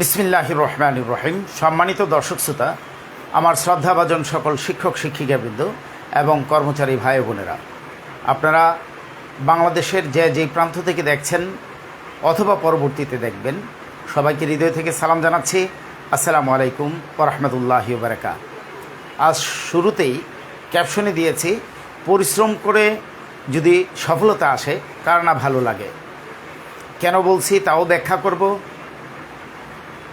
বিসমিল্লাহ রহমান রহিম। সম্মানিত দর্শক শ্রোতা, আমার শ্রদ্ধাভাজন সকল শিক্ষক, শিক্ষিকাবৃন্দ এবং কর্মচারী ভাই বোনেরা। আপনারা বাংলাদেশের যে যেই প্রান্ত থেকে দেখছেন অথবা পরবর্তীতে দেখবেন, সবাইকে হৃদয় থেকে সালাম জানাচ্ছি। আসসালামু আলাইকুম ওরহমতুল্লাহি বারাকা আজ শুরুতেই ক্যাপশনে দিয়েছি, পরিশ্রম করে যদি সফলতা আসে, কার না ভালো লাগে? কেন বলছি তাও ব্যাখ্যা করব?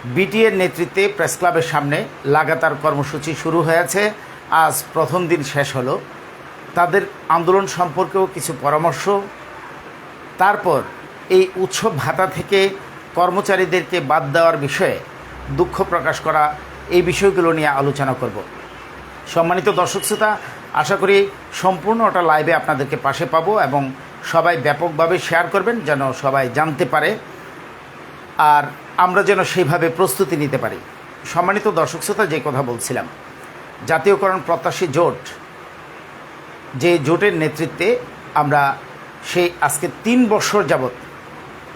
বিটিএর নেতৃত্বে প্রেস ক্লাবের সামনে লাগাতার কর্মসূচি শুরু হয়েছে। আজ প্রথম দিন শেষ হলো। তাদের আন্দোলন সম্পর্কেও কিছু পরামর্শ। তারপর এই উৎসব ভাতা থেকে কর্মচারীদেরকে বাদ দেওয়ার বিষয়ে দুঃখ প্রকাশ করা এই বিষয়গুলো নিয়ে আলোচনা করব। সম্মানিত দর্শক শ্রোতা, আশা করি সম্পূর্ণ ওটা লাইভে আপনাদেরকে পাশে পাবো এবং সবাই ব্যাপকভাবে শেয়ার করবেন যেন সবাই জানতে পারে। আর আমরা যেন সেইভাবে প্রস্তুতি নিতে পারি। সম্মানিত দর্শক শ্রোতা, যে কথা বলছিলাম, জাতীয়করণ প্রত্যাশী জোট, যে জোটের নেতৃত্বে আমরা সেই আজকে তিন বছর যাবৎ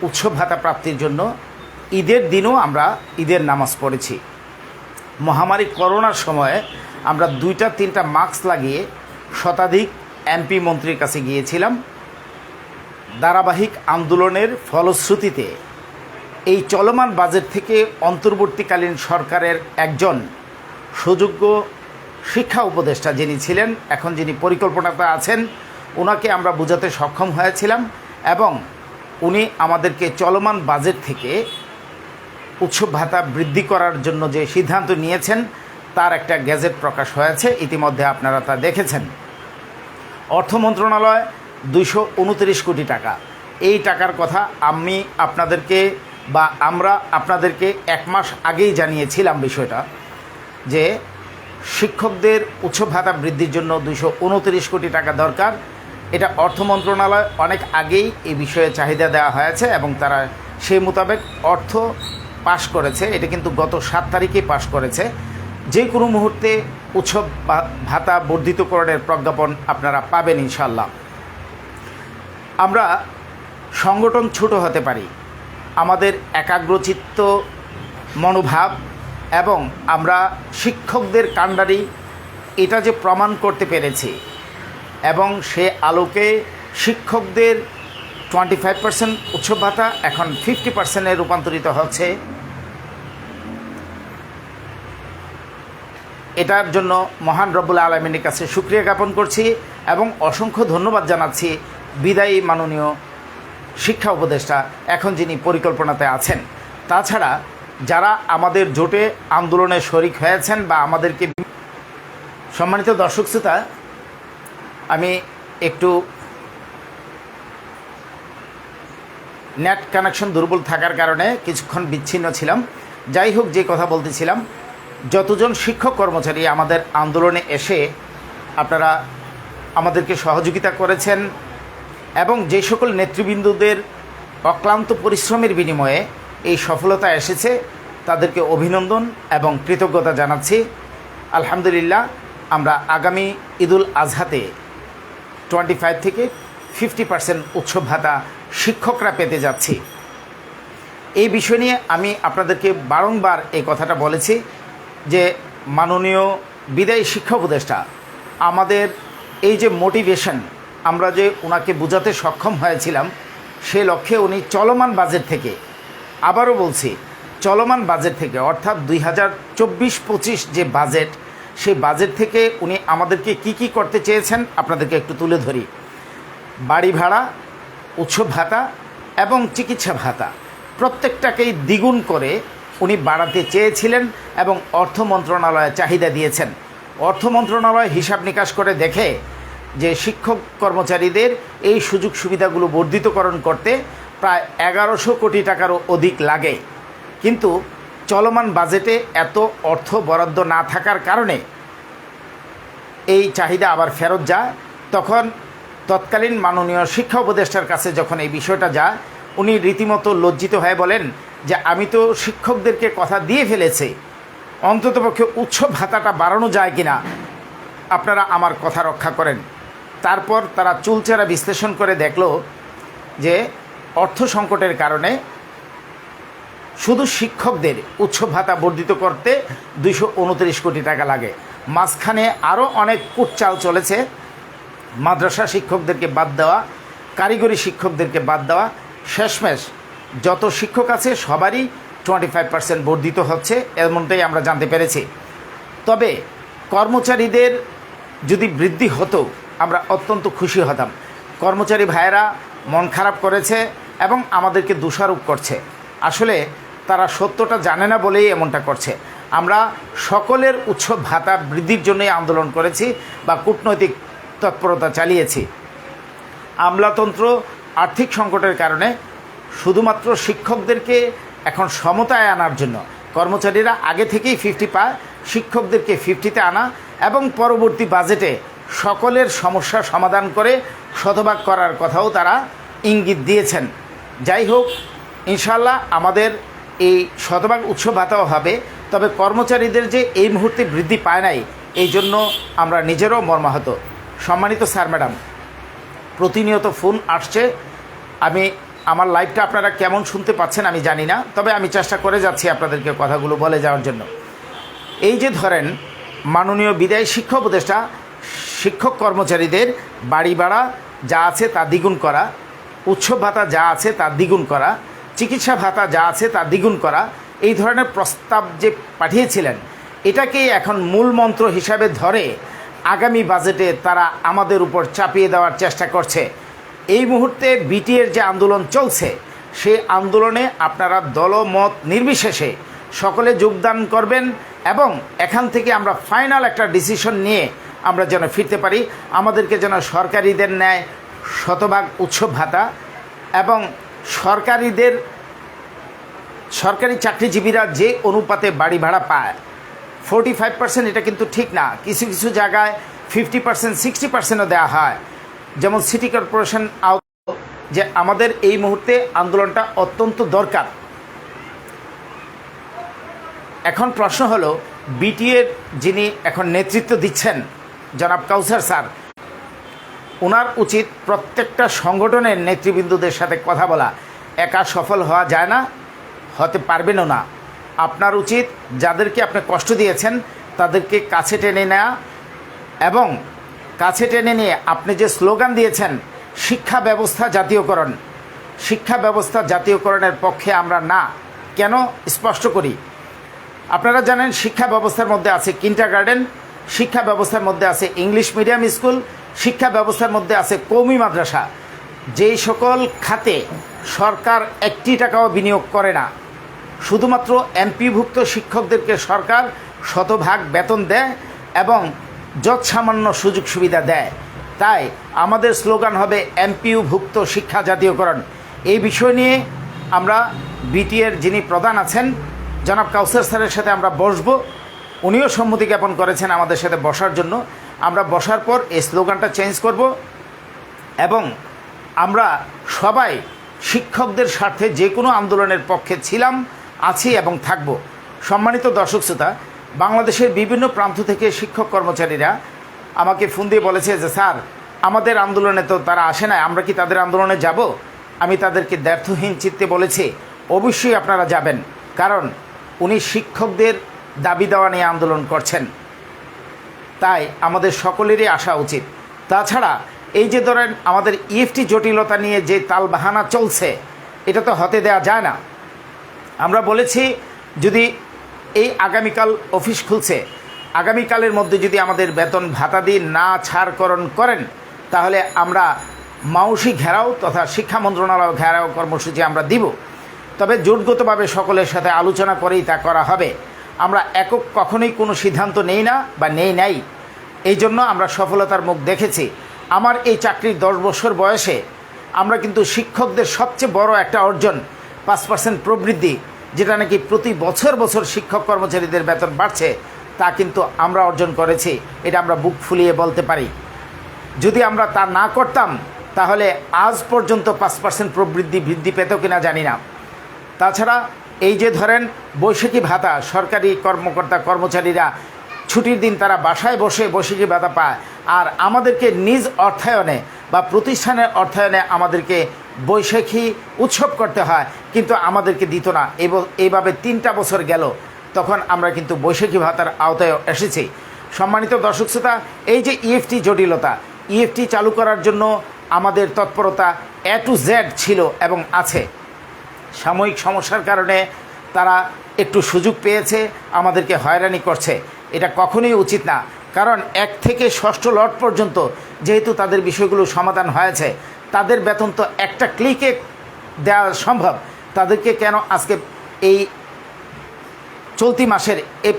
উৎসব ভাতা প্রাপ্তির জন্য ঈদের দিনও আমরা ঈদের নামাজ পড়েছি। মহামারী করোনার সময়ে আমরা দুইটা, তিনটা মাস্ক লাগিয়ে শতাধিক এমপি মন্ত্রীর কাছে গিয়েছিলাম। ধারাবাহিক আন্দোলনের ফলশ্রুতিতে এই চলমান বাজেট থেকে অন্তর্বর্তীকালীন সরকারের একজন সুযোগ্য শিক্ষা উপদেষ্টা যিনি ছিলেন, এখন যিনি পরিকল্পনাতে আছেন ওনাকে আমরা বোঝাতে সক্ষম হয়েছিলাম এবং উনি আমাদেরকে চলমান বাজেট থেকে উৎসব ভাতা বৃদ্ধি করার জন্য যে সিদ্ধান্ত নিয়েছেন, তার একটা গ্যাজেট প্রকাশ হয়েছে, ইতিমধ্যে আপনারা তা দেখেছেন। অর্থ মন্ত্রণালয় উনত্রিশ কোটি টাকা। এই টাকার কথা আমি আপনাদেরকে বা আমরা আপনাদেরকে এক মাস আগেই জানিয়েছিলাম বিষয়টা যে শিক্ষকদের উচ্চ ভাতা বৃদ্ধির জন্য দুশো উনত্রিশ কোটি টাকা দরকার। এটা অর্থ মন্ত্রণালয় অনেক আগেই এই বিষয়ে চাহিদা দেওয়া হয়েছে এবং তারা সেই মোতাবেক অর্থ পাশ করেছে। এটা কিন্তু গত সাত তারিখেই পাশ করেছে। যে কোনো মুহূর্তে উৎসব ভাতা বর্ধিতকরণের প্রজ্ঞাপন আপনারা পাবেন ইনশাল্লাহ আমরা সংগঠন ছোট হতে পারি। আমাদের একাগ্রচিত্ত মনোভাব এবং আমরা শিক্ষকদের কাণ্ডারি, এটা যে প্রমাণ করতে পেরেছি এবং সে আলোকে শিক্ষকদের টোয়েন্টি ফাইভ পার্সেন্ট উৎসব ভাতা এখন ফিফটি পার্সেন্টে রূপান্তরিত হচ্ছে। এটার জন্য মহান রব্বুল আলমিনের কাছে সুক্রিয়া জ্ঞাপন করছি এবং অসংখ্য ধন্যবাদ জানাচ্ছি। বিদায়ী মাননীয় শিক্ষা উপদেষ্টা এখন যিনি পরিকল্পনাতে আছেন, তাছাড়া যারা আমাদের জোটে আন্দোলনে শরিক হয়েছেন বা আমাদেরকে সম্মানিত দর্শক শ্রোতা, আমি একটু নেট কানেকশন দুর্বল থাকার কারণে কিছুক্ষণ বিচ্ছিন্ন ছিলাম। যাই হোক, যে কথা বলতেছিলাম, যতজন শিক্ষক কর্মচারী আমাদের আন্দোলনে এসে আপনারা আমাদেরকে সহযোগিতা করেছেন এবং যে সকল নেতৃবৃন্দদের অক্লান্ত পরিশ্রমের বিনিময়ে এই সফলতা এসেছে, তাদেরকে অভিনন্দন এবং কৃতজ্ঞতা জানাচ্ছি। আলহামদুলিল্লাহ, আমরা আগামী ঈদুল আজহাতে টোয়েন্টি ফাইভ থেকে ফিফটি পার্সেন্ট উৎসব ভাতা শিক্ষকরা পেতে যাচ্ছি। এই বিষয় নিয়ে আমি আপনাদেরকে বারংবার এই কথাটা বলেছি যে মাননীয় বিদায়ী শিক্ষা উপদেষ্টা, আমাদের এই যে মোটিভেশন আমরা যে ওনাকে বোঝাতে সক্ষম হয়েছিলাম, সে লক্ষ্যে উনি চলমান বাজেট থেকে, আবারও বলছি, চলমান বাজেট থেকে, অর্থাৎ দুই হাজার চব্বিশ পঁচিশ যে বাজেট সেই বাজেট থেকে উনি আমাদেরকে কি কি করতে চেয়েছেন আপনাদেরকে একটু তুলে ধরি। বাড়ি ভাড়া, উৎসব ভাতা এবং চিকিৎসা ভাতা, প্রত্যেকটাকেই দ্বিগুণ করে উনি বাড়াতে চেয়েছিলেন এবং অর্থ মন্ত্রণালয়ে চাহিদা দিয়েছেন। অর্থ মন্ত্রণালয় হিসাব নিকাশ করে দেখে যে শিক্ষক কর্মচারীদের এই সুযোগ সুবিধাগুলো বর্ধিতকরণ করতে প্রায় এগারোশো কোটি টাকারও অধিক লাগে। কিন্তু চলমান বাজেটে এত অর্থ বরাদ্দ না থাকার কারণে এই চাহিদা আবার ফেরত যায়। তখন তৎকালীন মাননীয় শিক্ষা উপদেষ্টার কাছে যখন এই বিষয়টা যায়, উনি রীতিমতো লজ্জিত হয়ে বলেন যে, আমি তো শিক্ষকদেরকে কথা দিয়ে ফেলেছি। অন্ততপক্ষে উৎসব ভাতাটা বাড়ানো যায় কিনা? আপনারা আমার কথা রক্ষা করেন। তারপর তারা চুলচেরা বিশ্লেষণ করে দেখল যে অর্থ সংকটের কারণে শুধু শিক্ষকদের উচ্চ ভাতা বর্ধিত করতে দুইশো উনত্রিশ কোটি টাকা লাগে। মাঝখানে আরও অনেক কুটচাল চলেছে। মাদ্রাসা শিক্ষকদেরকে বাদ দেওয়া, কারিগরি শিক্ষকদেরকে বাদ দেওয়া, শেষমেশ যত শিক্ষক আছে সবারই টোয়েন্টি ফাইভ পার্সেন্ট বর্ধিত হচ্ছে, এমনটাই আমরা জানতে পেরেছি। তবে কর্মচারীদের যদি বৃদ্ধি হতো আমরা অত্যন্ত খুশি হতাম। কর্মচারী ভাইয়েরা মন খারাপ করেছে এবং আমাদেরকে দোষারোপ করছে। আসলে তারা সত্যটা জানে না বলেই এমনটা করছে। আমরা সকলের উৎস ভাতা বৃদ্ধির জন্যই আন্দোলন করেছি বা কূটনৈতিক তৎপরতা চালিয়েছি। আমলাতন্ত্র আর্থিক সংকটের কারণে শুধুমাত্র শিক্ষকদেরকে এখন সমতায় আনার জন্য। কর্মচারীরা আগে থেকেই ফিফটি পায়, শিক্ষকদেরকে ফিফটিতে আনা এবং পরবর্তী বাজেটে সকলের সমস্যা সমাধান করে শতভাগ করার কথাও তারা ইঙ্গিত দিয়েছেন। যাই হোক ইনশাল্লাহ আমাদের এই শতভাগ উৎস ভাতাও হবে, তবে কর্মচারীদের যে এই মুহূর্তে বৃদ্ধি পায় নাই, এই জন্য আমরা নিজেরও মর্মাহত। সম্মানিত স্যার, ম্যাডাম, প্রতিনিয়ত ফোন আসছে। আমি, আমার লাইভটা আপনারা কেমন শুনতে পাচ্ছেন আমি জানি না, তবে আমি চেষ্টা করে যাচ্ছি আপনাদেরকে কথাগুলো বলে যাওয়ার জন্য। এই যে ধরেন, মাননীয় বিদায়ী শিক্ষা উপদেষ্টা শিক্ষক কর্মচারীদের বাড়ি ভাড়া যা আছে তা দ্বিগুণ করা, উৎসব ভাতা যা আছে তা দ্বিগুণ করা, চিকিৎসা ভাতা যা আছে তা দ্বিগুণ করা, এই ধরনের প্রস্তাব যে পাঠিয়েছিলেন, এটাকে এখন মূল মন্ত্র হিসাবে ধরে আগামী বাজেটে তারা আমাদের উপর চাপিয়ে দেওয়ার চেষ্টা করছে। এই মুহূর্তে বিটিএর যে আন্দোলন চলছে, সেই আন্দোলনে আপনারা দলমত নির্বিশেষে সকলে যোগদান করবেন এবং এখান থেকে আমরা ফাইনাল একটা ডিসিশন নিয়ে আমরা যেন ফিরতে পারি। আমাদেরকে যেন সরকারিদের ন্যায় শতভাগ উৎসব ভাতা এবং সরকারিদের, সরকারি চাকরিজীবীরা যে অনুপাতে বাড়ি ভাড়া পায় ফোরটি ফাইভ পার্সেন্ট এটা কিন্তু ঠিক না। কিছু কিছু জায়গায় ফিফটি পার্সেন্ট সিক্সটি পার্সেন্টও দেওয়া হয়। যেমন সিটি কর্পোরেশন আউট যে আমাদের এই মুহূর্তে আন্দোলনটা অত্যন্ত দরকার। এখন প্রশ্ন হলো বিটিএর যিনি এখন নেতৃত্ব দিচ্ছেন জনাব কাউসার স্যার ওনার উচিত প্রত্যেকটা সংগঠনের নেতৃবৃন্দদের সাথে কথা বলা। একা সফল হওয়া যায় না, হতে পারবেনও না। আপনার উচিত যাদেরকে আপনি কষ্ট দিয়েছেন, তাদেরকে কাছে টেনে নেওয়া এবং কাছে টেনে নিয়ে আপনি যে স্লোগান দিয়েছেন, শিক্ষা ব্যবস্থা জাতীয়করণ, শিক্ষা ব্যবস্থা জাতীয়করণের পক্ষে আমরা না, কেন স্পষ্ট করি? আপনারা জানেন শিক্ষা ব্যবস্থার মধ্যে আছে কিন্টার গার্ডেন শিক্ষা ব্যবস্থার মধ্যে আছে ইংলিশ মিডিয়াম স্কুল, শিক্ষা ব্যবস্থার মধ্যে আছে কৌমি মাদ্রাসা। যেই সকল খাতে সরকার একটি টাকাও বিনিয়োগ করে না, শুধুমাত্র এমপিভুক্ত শিক্ষকদেরকে সরকার শতভাগ বেতন দেয় এবং যৎসামান্য সুযোগ সুবিধা দেয়। তাই আমাদের স্লোগান হবে এমপিউভুক্ত শিক্ষা জাতীয়করণ। এই বিষয় নিয়ে আমরা বিটিএর যিনি প্রধান আছেন, জনাব কাউসার স্যারের সাথে আমরা বসবো। উনিও সম্মতি জ্ঞাপন করেছেন আমাদের সাথে বসার জন্য। আমরা বসার পর এই স্লোগানটা চেঞ্জ করব এবং আমরা সবাই শিক্ষকদের স্বার্থে যে কোনো আন্দোলনের পক্ষে ছিলাম, আছি এবং থাকব। সম্মানিত দর্শক শ্রোতা, বাংলাদেশের বিভিন্ন প্রান্ত থেকে শিক্ষক কর্মচারীরা আমাকে ফোন দিয়ে বলেছে যে, স্যার, আমাদের আন্দোলনে তো তারা আসে না আমরা কি তাদের আন্দোলনে যাব? আমি তাদেরকে দ্ব্যর্থহীন চিত্তে বলেছি, অবশ্যই আপনারা যাবেন। কারণ উনি শিক্ষকদের দাবি দেওয়া নিয়ে আন্দোলন করছেন। তাই আমাদের সকলেরই আসা উচিত। তাছাড়া এই যে ধরেন আমাদের ইএফটি জটিলতা নিয়ে যে তালবাহানা চলছে, এটা তো হতে দেওয়া যায় না। আমরা বলেছি, যদি এই আগামীকাল অফিস খুলছে, আগামীকালের মধ্যে যদি আমাদের বেতন ভাতা দিয়ে না ছাড়করণ করেন, তাহলে আমরা মাউসি ঘেরাও তথা শিক্ষা মন্ত্রণালয় ঘেরাও কর্মসূচি আমরা দিব। তবে জোটগতভাবে সকলের সাথে আলোচনা করেই তা করা হবে। আমরা একক কখনোই কোনো সিদ্ধান্ত নেই না বা নেই নাই। এই জন্য আমরা সফলতার মুখ দেখেছি। আমার এই চাকরির দশ বছর বয়সে আমরা কিন্তু শিক্ষকদের সবচেয়ে বড় একটা অর্জন, পাঁচ পার্সেন্ট প্রবৃদ্ধি, যেটা নাকি প্রতি বছর বছর শিক্ষক কর্মচারীদের বেতন বাড়ছে, তা কিন্তু আমরা অর্জন করেছি। এটা আমরা বুক ফুলিয়ে বলতে পারি। যদি আমরা তা না করতাম, তাহলে আজ পর্যন্ত পাঁচ পার্সেন্ট প্রবৃদ্ধি বৃদ্ধি পেত কিনা জানি না। তাছাড়া এই যে ধরেন বৈশাখী ভাতা, সরকারি কর্মকর্তা, কর্মচারীরা ছুটির দিন তারা বাসায় বসে বৈশাখী ভাতা পায়। আর আমাদেরকে নিজ অর্থায়নে বা প্রতিষ্ঠানের অর্থায়নে আমাদেরকে বৈশাখী উৎসব করতে হয়, কিন্তু আমাদেরকে দিত না। এইভাবে তিনটা বছর গেল, তখন আমরা কিন্তু বৈশাখী ভাতার আওতায় এসেছি। সম্মানিত দর্শক শ্রোতা, এই যে ইএফটি জটিলতা ইএফটি চালু করার জন্য আমাদের তৎপরতা এ টু জেড ছিল এবং আছে। সাময়িক সমস্যার কারণে তারা একটু সুযোগ পেয়েছে, আমাদেরকে হয়রানি করছে। এটা কখনোই উচিত না। কারণ এক থেকে ষষ্ঠ লট পর্যন্ত যেহেতু তাদের বিষয়গুলো সমাধান হয়েছে, তাদের বেতন তো একটা ক্লিকে দেওয়া সম্ভব। তাদেরকে কেন আজকে এই চলতি মাসের এ,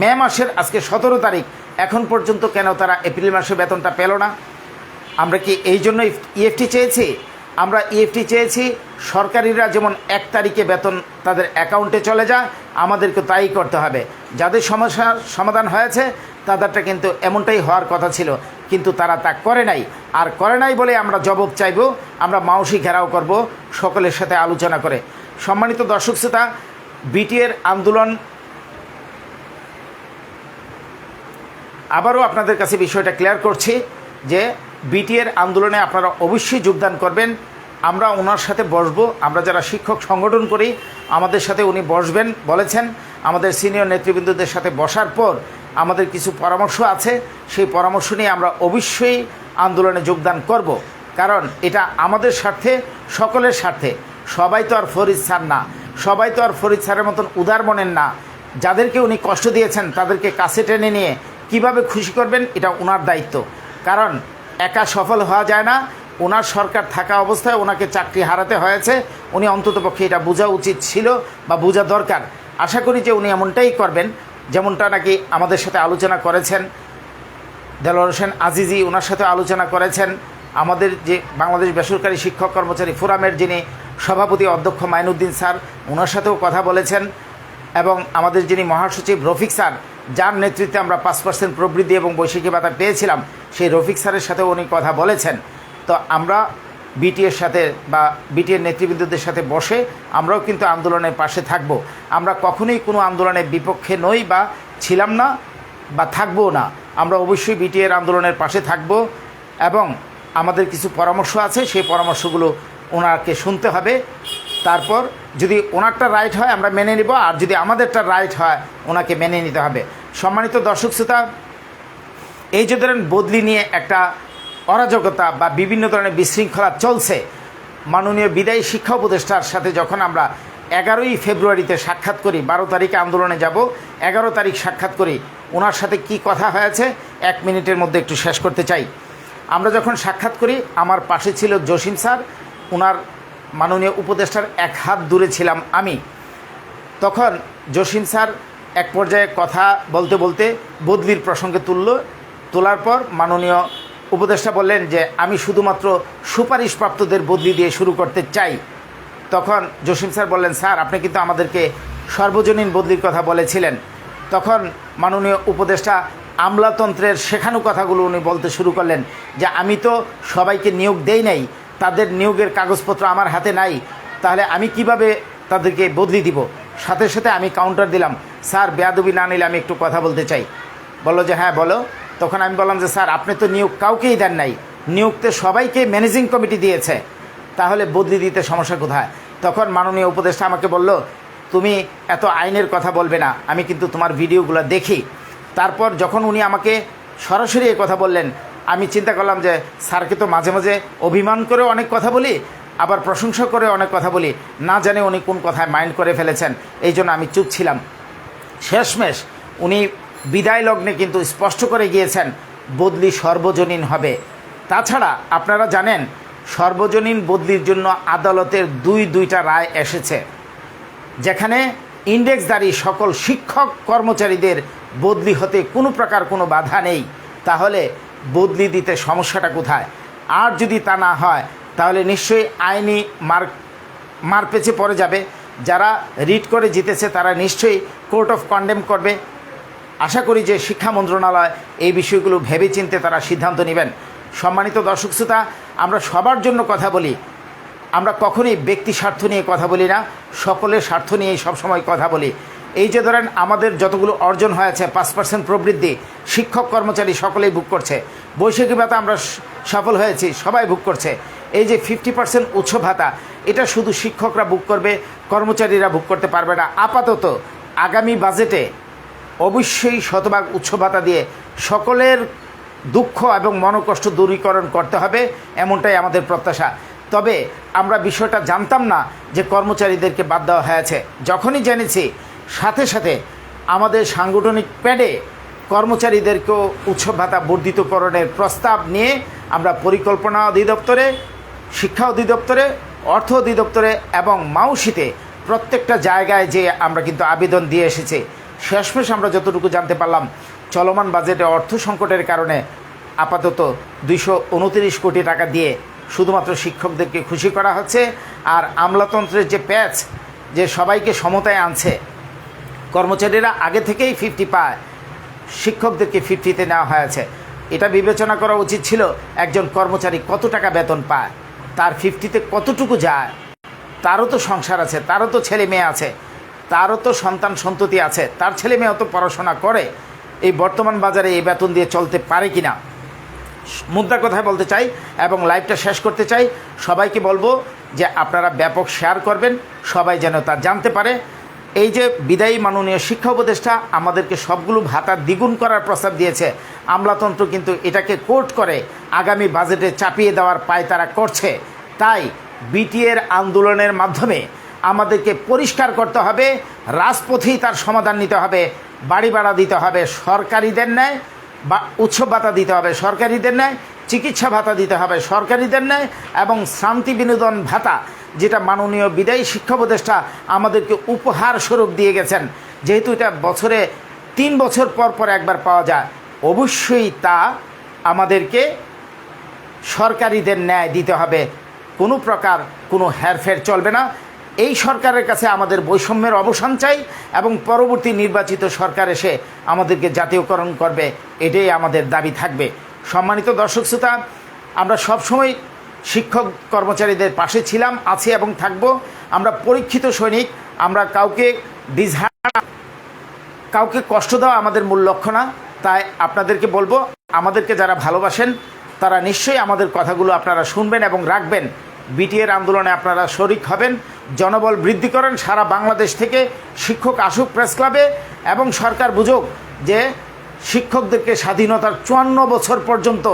মে মাসের আজকে সতেরো তারিখ, এখন পর্যন্ত কেন তারা এপ্রিল মাসে বেতনটা পেল না? আমরা কি এই জন্য ইএফটি চেয়েছি? আমরা ইএফটি চেয়েছি, সরকারিরা যেমন এক তারিখে বেতন তাদের অ্যাকাউন্টে চলে যায়, আমাদেরকে তাই করতে হবে। যাদের সমস্যার সমাধান হয়েছে, তাদেরটা কিন্তু এমনটাই হওয়ার কথা ছিল, কিন্তু তারা তা করে নাই। আর করে নাই বলে আমরা জবাব চাইব, আমরা মাউসি ঘেরাও করব, সকলের সাথে আলোচনা করে। সম্মানিত দর্শক শ্রোতা, বিটিএর আন্দোলন আবারও আপনাদের কাছে বিষয়টা ক্লিয়ার করছি যে বিটিএর আন্দোলনে আপনারা অবশ্যই যোগদান করবেন। আমরা ওনার সাথে বসবো। আমরা যারা শিক্ষক সংগঠন করি, আমাদের সাথে উনি বসবেন, বলেছেন। আমাদের সিনিয়র নেতৃবৃন্দদের সাথে বসার পর আমাদের কিছু পরামর্শ আছে। সেই পরামর্শ নিয়ে আমরা অবশ্যই আন্দোলনে যোগদান করব। কারণ এটা আমাদের স্বার্থে, সকলের স্বার্থে। সবাই তো আর ফরিদ স্যার না। সবাই তো আর ফরিদ স্যারের মতন উদার মনের না। যাদেরকে উনি কষ্ট দিয়েছেন, তাদেরকে কাছে টেনে নিয়ে কীভাবে খুশি করবেন, এটা ওনার দায়িত্ব। কারণ একা সফল হওয়া যায় না। ওনার সরকার থাকা অবস্থায় ওনাকে চাকরি হারাতে হয়েছে। উনি অন্ততপক্ষে এটা বোঝা উচিত ছিল বা বোঝা দরকার। আশা করি যে উনি এমনটাই করবেন, যেমনটা নাকি আমাদের সাথে আলোচনা করেছেন। দেলোয়ার হোসেন আজিজি ওনার সাথে আলোচনা করেছেন। আমাদের যে বাংলাদেশ বেসরকারি শিক্ষক কর্মচারী ফোরামের যিনি সভাপতি অধ্যক্ষ মাইনুদ্দিন স্যার, ওনার সাথেও কথা বলেছেন। এবং আমাদের যিনি মহাসচিব রফিক স্যার যার নেতৃত্বে আমরা পাঁচ পার্সেন্ট প্রবৃদ্ধি এবং বৈশাখী ভাতা পেয়েছিলাম, সেই রফিক স্যারের সাথেও উনি কথা বলেছেন। তো আমরা বিটিএর সাথে বা বিটিএর নেতৃবৃন্দদের সাথে বসে আমরাও কিন্তু আন্দোলনের পাশে থাকব। আমরা কখনোই কোনো আন্দোলনের বিপক্ষে নই বা ছিলাম না বা থাকব না। আমরা অবশ্যই বিটিএর আন্দোলনের পাশে থাকব এবং আমাদের কিছু পরামর্শ আছে, সেই পরামর্শগুলো ওনাকে শুনতে হবে। তারপর যদি ওনারটা রাইট হয়, আমরা মেনে নিব। আর যদি আমাদেরটা রাইট হয়, ওনাকে মেনে নিতে হবে। সম্মানিত দর্শক শ্রোতা, এই যে ধরেন বদলি নিয়ে একটা অরাজকতা বা বিভিন্ন ধরনের বিশৃঙ্খলা চলছে, মাননীয় বিদায়ী শিক্ষা উপদেষ্টার সাথে যখন আমরা এগারোই ফেব্রুয়ারিতে সাক্ষাৎ করি, বারো তারিখে আন্দোলনে যাব, এগারো তারিখ সাক্ষাৎ করি, ওনার সাথে কি কথা হয়েছে, এক মিনিটের মধ্যে একটু শেষ করতে চাই। আমরা যখন সাক্ষাৎ করি, আমার পাশে ছিল জসিম স্যার ওনার মাননীয় উপদেষ্টার এক হাত দূরে ছিলাম আমি। তখন জসিম স্যার এক পর্যায়ে কথা বলতে বলতে বদলির প্রসঙ্গে তুলল। তোলার পর মাননীয় উপদেষ্টা বললেন যে, আমি শুধুমাত্র সুপারিশপ্রাপ্তদের বদলি দিয়ে শুরু করতে চাই। তখন জসিম স্যার বললেন, স্যার, আপনি কিন্তু আমাদেরকে সর্বজনীন বদলির কথা বলেছিলেন। তখন মাননীয় উপদেষ্টা আমলাতন্ত্রের শেখানো কথাগুলো উনি বলতে শুরু করলেন যে, আমি তো সবাইকে নিয়োগ দেই নাই তাদের নিয়োগের কাগজপত্র আমার হাতে নাই, তাহলে আমি কীভাবে তাদেরকে বদলি দিব? সাথে সাথে আমি কাউন্টার দিলাম। স্যার, বেয়াদবি না নিলে আমি একটু কথা বলতে চাই। বলল যে হ্যাঁ বলো। তখন আমি বললাম যে, স্যার, আপনি তো নিয়োগ কাউকেই দেন নাই। নিয়োগতে সবাইকে ম্যানেজিং কমিটি দিয়েছে। তাহলে বদলি দিতে সমস্যা কোথায়? তখন মাননীয় উপদেষ্টা আমাকে বলল, তুমি এত আইনের কথা বলবে না। আমি কিন্তু তোমার ভিডিওগুলো দেখি। তারপর যখন উনি আমাকে সরাসরি এ কথা বললেন আমি চিন্তা করলাম যে, স্যারকে তো মাঝে মাঝে অভিমান করে অনেক কথা বলি, আবার প্রশংসা করে অনেক কথা বলি। না জানে উনি কোন কথায় মাইন্ড করে ফেলেছেন, এই জন্য আমি চুপ ছিলাম। শেষমেশ উনি বিদায় লগ্নে কিন্তু স্পষ্ট করে গিয়েছেন, বদলি সর্বজনীন হবে। তাছাড়া আপনারা জানেন, সর্বজনীন বদলির জন্য আদালতের দুই দুইটা রায় এসেছে, যেখানে ইন্ডেক্সদারি সকল শিক্ষক কর্মচারীদের বদলি হতে কোনো প্রকার কোনো বাধা নেই। তাহলে বদলি দিতে সমস্যাটা কোথায়? আর যদি তা না হয়, তাহলে নিশ্চয়ই আইনি মার মার পেছে পড়ে যাবে। যারা রিট করে জিতেছে, তারা নিশ্চয়ই কোর্ট অফ কন্ডেম করবে। আশা করি যে শিক্ষা মন্ত্রণালয় এই বিষয়গুলো ভেবেচিন্তে তারা সিদ্ধান্ত নেবেন। সম্মানিত দর্শক শ্রোতা, আমরা সবার জন্য কথা বলি। আমরা কখনোই ব্যক্তি স্বার্থ নিয়ে কথা বলি না। সকলের স্বার্থ নিয়েই সবসময় কথা বলি। এই যে ধরেন আমাদের যতগুলো অর্জন হয়েছে পাঁচ পার্সেন্ট প্রবৃদ্ধি, শিক্ষক, কর্মচারী সকলেই বুক করছে। বৈশাখী ভাতা আমরা সফল হয়েছি, সবাই বুক করছে। এই যে ফিফটি পার্সেন্ট উচ্চ ভাতা, এটা শুধু শিক্ষকরা বুক করবে, কর্মচারীরা বুক করতে পারবে না। আপাতত আগামী বাজেটে অবশ্যই শতভাগ উচ্চ ভাতা দিয়ে সকলের দুঃখ এবং মনোকষ্ট দূরীকরণ করতে হবে, এমনটাই আমাদের প্রত্যাশা। তবে আমরা বিষয়টা জানতাম না যে কর্মচারীদেরকে বাদ দেওয়া হয়েছে। যখনই জেনেছি সাথে সাথে আমাদের সাংগঠনিক প্যাডে কর্মচারীদেরকেও উৎসব ভাতা বর্ধিতকরণের প্রস্তাব নিয়ে আমরা পরিকল্পনা অধিদপ্তরে, শিক্ষা অধিদপ্তরে, অর্থ অধিদপ্তরে এবং মাউসিতে প্রত্যেকটা জায়গায় যে আমরা কিন্তু আবেদন দিয়ে এসেছি। শেষমেশ আমরা যতটুকু জানতে পারলাম, চলমান বাজেটে অর্থ সংকটের কারণে আপাতত দুইশো উনতিরিশ কোটি টাকা দিয়ে শুধুমাত্র শিক্ষকদেরকে খুশি করা হচ্ছে। আর আমলাতন্ত্রের যে প্যাচ, যে সবাইকে সমতায় আনছে কর্মচারীরা আগে থেকেই ফিফটি পায়। শিক্ষকদেরকে ফিফটিতে নেওয়া হয়েছে। এটা বিবেচনা করা উচিত ছিল একজন কর্মচারী কত টাকা বেতন পায়, তার ফিফটিতে কতটুকু যায়। তারও তো সংসার আছে, তারও তো ছেলে মেয়ে আছে, তারও তো সন্তান সন্ততি আছে, তার ছেলে মেয়েও তো পড়াশোনা করে। এই বর্তমান বাজারে এই বেতন দিয়ে চলতে পারে কি না মুদ্রা কথায় বলতে চাই এবং লাইভটা শেষ করতে চাই। সবাইকে বলব যে আপনারা ব্যাপক শেয়ার করবেন, সবাই যেন তা জানতে পারে। এই যে বিদায়ী মাননীয় শিক্ষা উপদেষ্টা আমাদেরকে সবগুলো ভাতা দ্বিগুণ করার প্রস্তাব দিয়েছে, আমলাতন্ত্র কিন্তু এটাকে কোর্ট করে আগামী বাজেটে চাপিয়ে দেওয়ার পায় তারা করছে। তাই বিটিএর আন্দোলনের মাধ্যমে আমাদেরকে পরিষ্কার করতে হবে, রাজপথেই তার সমাধান নিতে হবে, বাড়ি ভাড়া দিতে হবে সরকারিদের ন্যায় বা উৎসব ভাতা দিতে হবে সরকারিদের ন্যায় চিকিৎসা ভাতা দিতে হবে সরকারিদের ন্যায় এবং শান্তি বিনোদন ভাতা, যেটা মাননীয় বিদায়ী শিক্ষা উপদেষ্টা আমাদেরকে উপহার স্বরূপ দিয়ে গেছেন। যেহেতু এটা বছরে তিন বছর পর পর একবার পাওয়া যায়, অবশ্যই তা আমাদেরকে সরকারিদের ন্যায় দিতে হবে। কোনো প্রকার কোনো হেরফের চলবে না। এই সরকারের কাছে আমাদের বৈষম্যের অবসান চাই এবং পরবর্তী নির্বাচিত সরকার এসে আমাদেরকে জাতীয়করণ করবে, এটাই আমাদের দাবি থাকবে। সম্মানিত দর্শক শ্রোতা, আমরা সবসময় শিক্ষক কর্মচারীদের পাশে ছিলাম, আছি এবং থাকব। আমরা পরীক্ষিত সৈনিক, আমরা কাউকে ডিসহা কাউকে কষ্ট দেওয়া আমাদের মূল লক্ষ্য না, তাই আপনাদেরকে বলব, আমাদেরকে যারা ভালোবাসেন, তারা নিশ্চয়ই আমাদের কথাগুলো আপনারা শুনবেন এবং রাখবেন। বিটিএর আন্দোলনে আপনারা শরিক হবেন, জনবল বৃদ্ধি করেন সারা বাংলাদেশ থেকে, শিক্ষক আসুক প্রেস ক্লাবে, এবং সরকার বুঝুক যে শিক্ষকদেরকে স্বাধীনতার চুয়ান্ন বছর পর্যন্ত,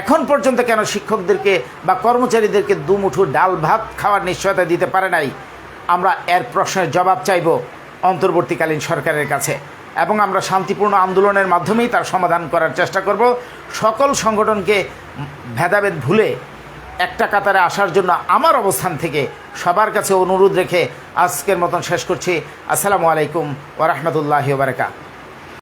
এখন পর্যন্ত কেন শিক্ষকদেরকে বা কর্মচারীদেরকে দুমুঠো ডাল ভাত খাওয়ার নিশ্চয়তা দিতে পারে নাই? আমরা এর প্রশ্নের জবাব চাইব অন্তর্বর্তীকালীন সরকারের কাছে এবং আমরা শান্তিপূর্ণ আন্দোলনের মাধ্যমেই তার সমাধান করার চেষ্টা করব। সকল সংগঠনকে ভেদাভেদ ভুলে একটা কাতারে আসার জন্য আমার অবস্থান থেকে সবার কাছে অনুরোধ রেখে আজকের মতন শেষ করছি। আসসালামু আলাইকুম ওরহমতুল্লাহ বারকাত